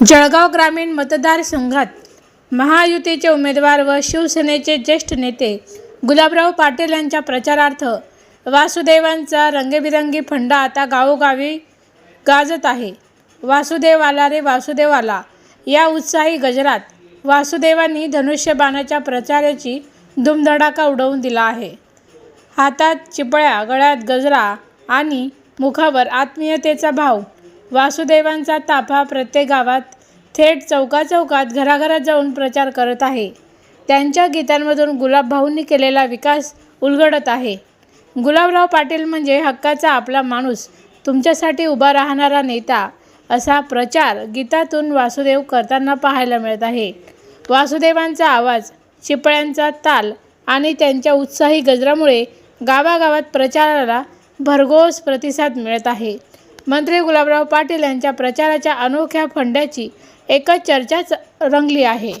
जळगाव ग्रामीण मतदारसंघात महायुतीचे उमेदवार व शिवसेनेचे ज्येष्ठ नेते गुलाबराव पाटील यांच्या प्रचारार्थ वासुदेवांचा रंगेबिरंगी फंडा आता गावोगावी गाजत आहे. वासुदेव आला रे वासुदेव आला. या उत्साही गजरात वासुदेवांनी धनुष्यबाणाच्या प्रचाराची धुमधडाका उडवून दिला आहे. हातात चिपळ्या गळ्यात गजरा आणि मुखावर आत्मीयतेचा भाव वासुदेवांचा ताफा प्रत्येक गावात थेट चौकाचौकात घराघरात जाऊन प्रचार करत आहे. त्यांच्या गीतांमधून गुलाबभाऊंनी केलेला विकास उलगडत आहे. गुलाबराव पाटील म्हणजे हक्काचा आपला माणूस तुमच्यासाठी उभा राहणारा नेता असा प्रचार गीतातून वासुदेव करताना पाहायला मिळत आहे. वासुदेवांचा आवाज चिपळ्यांचा ताल आणि त्यांच्या उत्साही गजरामुळे गावागावात प्रचाराला भरघोस प्रतिसाद मिळत आहे. मंत्री गुलाबराव पाटील यांच्या प्रचाराच्या अनोख्या फंड्याची एकच चर्चाच रंगली आहे.